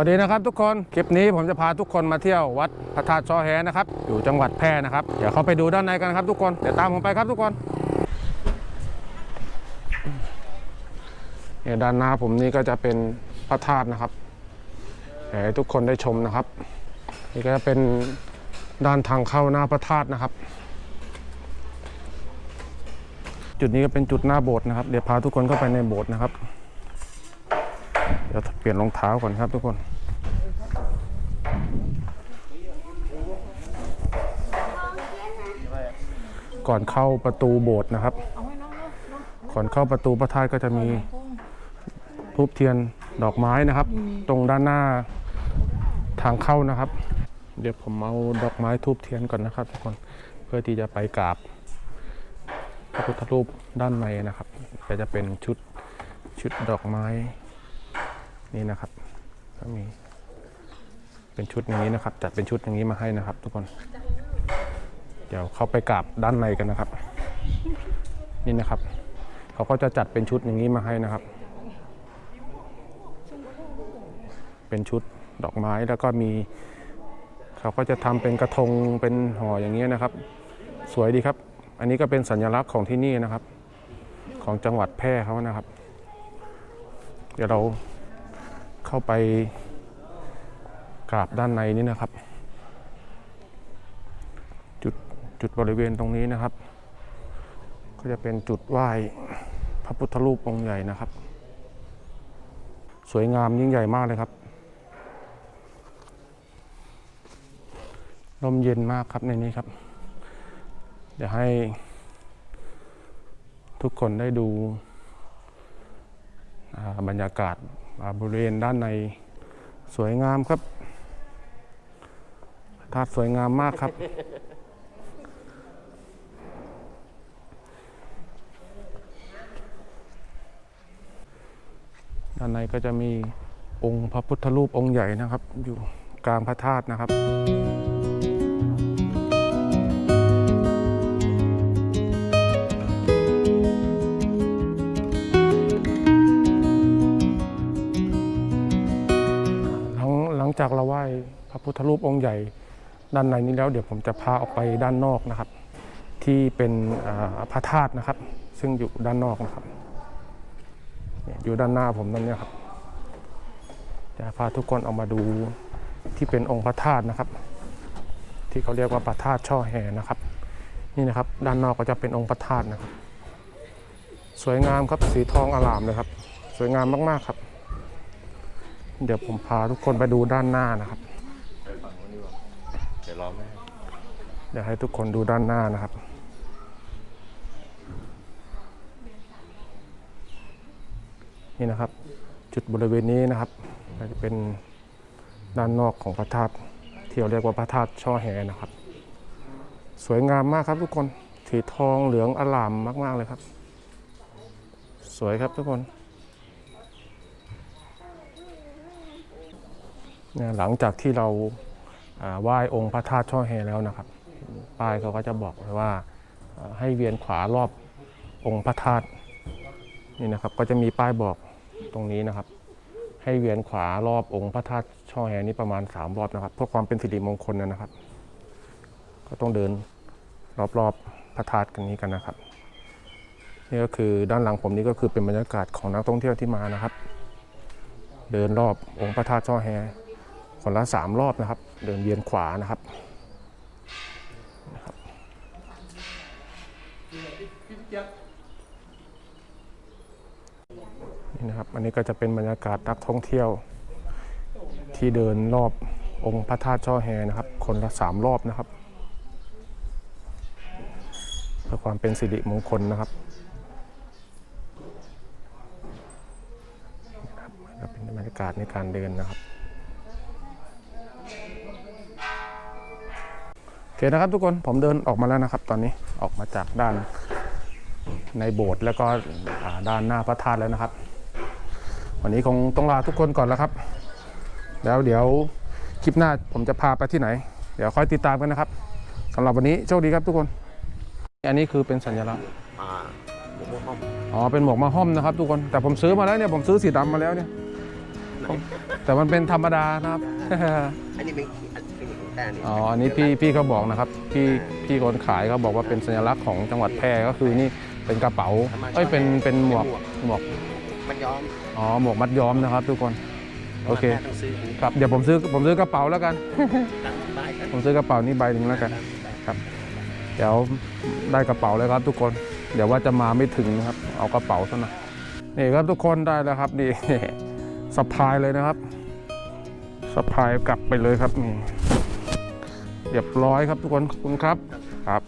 วัสดีนะครับทุกคนคลิปนี้ผมจะพาทุกคนมาเที่ยววัดพระธาตุชอแฮนะครับอยู่จังหวัดแพร่นะครับเดี๋ยวเข้าไปดูด้านในกันครับทุกคนเดี๋ยวตามผมไปครับทุกคนเนี่ยด้านหน้าผมนี่ก็จะเป็นพระธาตุนะครับเดี๋ยวให้ทุกคนได้ชมนะครับ นี่ก็จะเป็นด้านทางเข้าหน้าพระธาตุนะครับ จุดนี้ก็เป็นจุดหน้าโบสถ์นะครับ เดี๋ยวพาทุกคนเข้าไปในโบสถ์นะครับ เดี๋ยวเปลี่ยนรองเท้าก่อนครับทุกคน ก่อนเข้าประตูโบสถ์นะครับ ก่อนเข้าประตูพระธาตุก็จะมีทูบเทียนดอกไม้นะครับ ตรงด้านหน้าทางเข้านะครับ เดี๋ยวผมเอาดอกไม้ทูบเทียนก่อนนะครับทุกคนเพื่อที่จะไปกราบพระพุทธรูปด้านในนะครับก็จะเป็นชุดชุดดอกไม้นี่นะครับก็มีเป็นชุดอย่างนี้นะครับ จัดเป็นชุดอย่างนี้มาให้นะครับ ทุกคน เดี๋ยวเข้าไปกราบด้านในกันนะครับ นี่นะครับ เขาก็จะจัดเป็นชุดอย่างนี้มาให้นะครับ เป็นชุดดอกไม้แล้วก็มี เขาก็จะทำเป็นกระทงเป็นห่ออย่างนี้นะครับ สวยดีครับ อันนี้ก็เป็นสัญลักษณ์ของที่นี่นะครับ ของจังหวัดแพร่เขานะครับ เดี๋ยวเราเข้าไปกราบด้านในนี้นะครับ จุด จุดบริเวณตรงนี้นะครับ ก็จะเป็นจุดไหว้พระพุทธรูปองค์ใหญ่นะครับ สวยงามยิ่งใหญ่มากเลยครับลมเย็นมากครับในนี้ครับ เดี๋ยวให้ทุกคนได้ดูบรรยากาศาบริเวณด้านในสวยงามครับธาตุสวยงามมากครับ ด้านในก็จะมีองค์พระพุทธรูปองค์ใหญ่นะครับ อยู่กลางพระธาตุนะครับหลังหลังจากเราไหว้พระพุทธรูปองค์ใหญ่ด้านในนี้แล้วเดี๋ยวผมจะพาออกไปด้านนอกนะครับ ที่เป็นพระธาตุนะครับ ซึ่งอยู่ด้านนอกนะครับ อยู่ด้านหน้าผมนั่นเนี่ยครับจะพาทุกคนออกมาดูที่เป็นองค์พระธาตุนะครับ ที่เขาเรียกว่าพระธาตุช่อแหนะครับ นี่นะครับ ด้านนอกก็จะเป็นองค์พระธาตุนะครับ สวยงามครับสีทองอลามเลยครับ สวยงามมากๆครับ เดี๋ยวผมพาทุกคนไปดูด้านหน้านะครับไปฝั่งนู้นดีกว่าเดี๋ยวรอแม่เดี๋ยวให้ทุกคนดูด้านหน้านะครับ นี่นะครับ จุดบริเวณนี้นะครับก็จะเป็นด้านนอกของพระธาตุที่เราเรียกว่าพระธาตุช่อแหนะครับ สวยงามมากครับทุกคนสีทองเหลืองอลามมาก ๆ เลยครับ สวยครับทุกคนเนี่ยหลังจากที่เราไหว้องค์พระธาตุช่อแฮแล้วนะครับ ป้ายเขาก็จะบอกว่าให้เวียนขวารอบองค์พระธาตุนี่นะครับ ก็จะมีป้ายบอก ตรงนี้นะครับ ให้เวียนขวารอบองค์พระธาตุช่อแฮนี้ประมาณ 3 รอบนะครับ เพื่อความเป็นสิริมงคลนะครับ ก็ต้องเดินรอบๆพระธาตุกันนี้กันนะครับนี่ก็คือด้านหลังผมนี่ก็คือเป็นบรรยากาศของนักท่องเที่ยวที่มานะครับ เดินรอบองค์พระธาตุช่อแฮคนละสามรอบนะครับ เดินเวียนขวานะครับนะครับ นี่นะครับ อันนี้ก็จะเป็นบรรยากาศนักท่องเที่ยว ที่เดินรอบองค์พระธาตุช่อแฮนะครับ คนละสามรอบนะครับ เพื่อความเป็นสิริมงคลนะครับเป็นบรรยากาศในการเดินนะครับโอเคนะครับทุกคนผมเดินออกมาแล้วนะครับ ตอนนี้ออกมาจากด้านในโบสถ์แล้วก็ด้านหน้าพระธาตุแล้วนะครับ วันนี้คงต้องลาทุกคนก่อนแล้วครับ แล้วเดี๋ยวคลิปหน้าผมจะพาไปที่ไหน เดี๋ยวค่อยติดตามกันนะครับสำหรับวันนี้โชคดีครับทุกคน อันนี้คือเป็นสัญลักษณ์อ่าหมูหม้อห้อมอ๋อเป็นหมวกมาห้อมนะครับ ทุกคนแต่ผมซื้อมาแล้วเนี่ยผมซื้อสีดำมาแล้วเนี่ยไหนแต่มันเป็นธรรมดานะครับ อันนี้เป็นอันเป็นของแต่นี่อ๋อ อันนี้พี่พี่เขาบอกนะครับ พี่พี่คนขายเขาบอกว่าเป็นสัญลักษณ์ของจังหวัดแพร่ก็คือนี่เป็นกระเป๋าเอ้ยเป็นเป็นหมวกหมวก มันย้อมอ๋อหมวกมัดย้อมนะครับ ทุกคน โอเคต้องซื้อครับเดี๋ยวผมซื้อผมซื้อกระเป๋าแล้วกันตามสบายครับผมซื้อกระเป๋านี้ใบหนึ่งแล้วกัน ครับ เดี๋ยวได้กระเป๋าเลยครับ ทุกคน เดี๋ยวว่าจะมาไม่ถึงนะครับ เอากระเป๋าซะหน่อยนี่ครับทุกคนได้แล้วครับนี่ สะพายเลยนะครับสะพายกลับไปเลยครับนี่เรียบร้อยครับทุกคนขอบคุณครับครับ